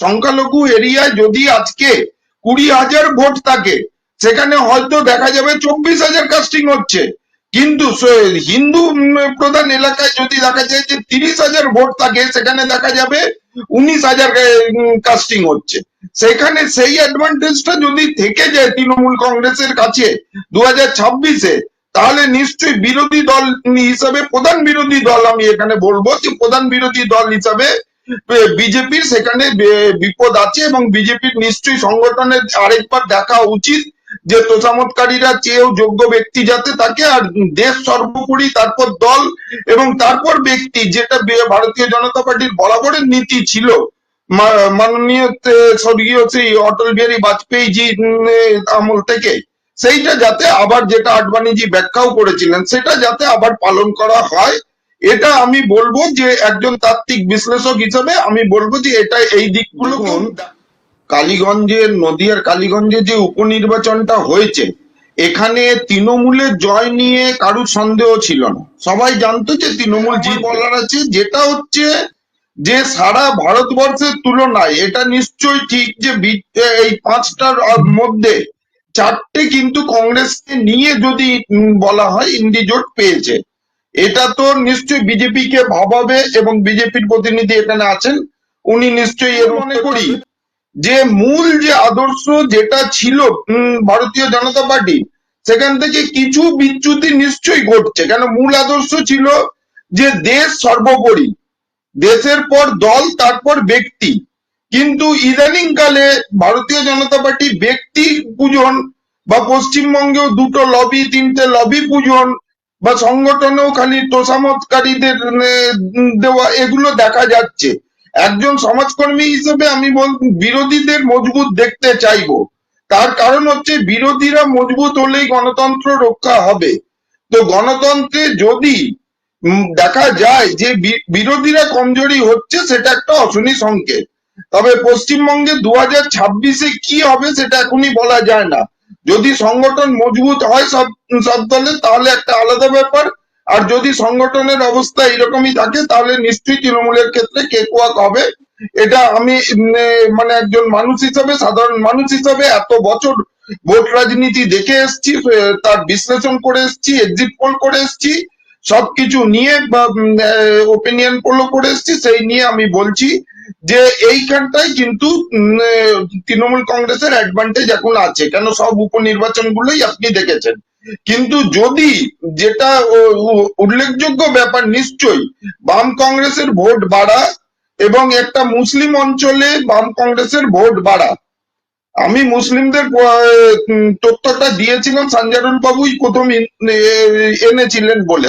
সংখ্যালঘু এরিয়ায় যদি আজকে কুড়ি হাজার ভোট থাকে, সেখানে হয়তো দেখা যাবে চব্বিশ হাজার কাস্টিং হচ্ছে। কিন্তু হিন্দু প্রধান এলাকায় যদি দেখা যায় যে তিরিশ হাজার ভোট থাকে, সেখানে দেখা যাবে উনিশ হাজার কাস্টিং হচ্ছে। সেখানে সেই অ্যাডভান্টেজটা যদি থেকে যায় তৃণমূল কংগ্রেসের কাছে দু হাজার ছাব্বিশে, তাহলে নিশ্চয়ই বিরোধী দল হিসাবে প্রধান বিরোধী দল আমি এখানে বলব যে প্রধান বিরোধী দল হিসাবে বিজেপির সেখানে বিপদ আছে এবং বিজেপির নিশ্চয়ই সংগঠনের আরেকবার দেখা উচিত যে তোষামতকারীরা চেয়েও যোগ্য ব্যক্তি যাতে থাকে আর দেশ সর্বোপরি তারপর দল এবং তারপর ব্যক্তি, যেটা ভারতীয় জনতা পার্টির বরাবরের নীতি ছিল। মাননীয় স্বর্গীয় শ্রী অটল বিহারী বাজপেয়ী আমল থেকে, সেইটা যাতে আবার যেটা আডবাণীজি ব্যাখ্যাও করেছিলেন, সেটা যাতে আবার পালন করা হয় এটা আমি বলব যে একজন তাত্ত্বিক বিশ্লেষক হিসেবে আমি বলব যে এটা এই দিকগুলো কালীগঞ্জের নদিয়ার কালীগঞ্জে যে উপনির্বাচনটা হয়েছে এখানে তৃণমূলের জয় নিয়ে কারুর সন্দেহ ছিল না। সবাই জানতো যে তৃণমূল জি বলার আছে। যেটা হচ্ছে যে সারা ভারতবর্ষের তুলনায় এটা নিশ্চয়ই ঠিক যে এই পাঁচটার মধ্যে চারটে কিন্তু কংগ্রেসকে নিয়ে যদি বলা হয় ইন্ডি জোট পেয়েছে। এটা তো নিশ্চয়ই বিজেপি কে ভাবাবে এবং বিজেপির প্রতিনিধি এখানে আছেন, উনি নিশ্চয়ই এর মনে করি যে মূল যে আদর্শ যেটা ছিল ভারতীয় জনতা পার্টি, সেখান থেকে কিছু বিচ্যুতি নিশ্চয়ই ঘটছে। কেন মূল আদর্শ ছিল যে দেশ সর্বোপরি, দেশের পর দল, তারপর ব্যক্তি। কিন্তু ইদানিং কালে ভারতীয় জনতা পার্টি ব্যক্তি পূজন বা পশ্চিমবঙ্গেও দুটো লবি তিনটে লবি পূজন বা সংগঠনেও খালি তোষামতকারীদের দেওয়া, এগুলো দেখা যাচ্ছে। একজন সমাজকর্মী হিসেবে আমি বিরোধীদের মজবুত দেখতে চাইব। তার কারণ হচ্ছে বিরোধীরা মজবুত হলেই গণতন্ত্র রক্ষা হবে। তো গণতন্ত্রে যদি দেখা যায় যে বিরোধীরা কমজোরি হচ্ছে, সেটা একটা অশনি সংকেত। তবে পশ্চিমবঙ্গে দু হাজার ছাব্বিশে কি হবে, সেটা এখনই বলা যায় না। যদি সংগঠন মজবুত হয় সব সব দলের, তাহলে একটা আলাদা ব্যাপার। আর যদি সংগঠনের অবস্থা এরকমই থাকে, তাহলে নিশ্চয়ই তৃণমূলের ক্ষেত্রে কেকুয়াক হবে। এটা আমি মানে একজন মানুষ হিসাবে, সাধারণ মানুষ হিসাবে এত বছর ভোট রাজনীতি দেখে এসছি তার বিশ্লেষণ করে এসছি এক্সিট পোল করে এসছি, সবকিছু নিয়ে বা ওপিনিয়ন পোলও করে এসছি, সেই নিয়ে আমি বলছি। যে এইখানটায় কিন্তু তৃণমূল কংগ্রেসের অ্যাডভান্টেজ এখন আছে। কেন সব উপনির্বাচন গুলোই আপনি দেখেছেন। কিন্তু যদি যেটা উল্লেখযোগ্য ব্যাপার নিশ্চয়ই, বাম কংগ্রেসের ভোট বাড়া এবং একটা মুসলিম অঞ্চলে বাম কংগ্রেসের ভোট বাড়া। আমি মুসলিমদের তথ্যটা দিয়েছিলাম সঞ্জারুল বাবুই প্রথম এনেছিলেন বলে।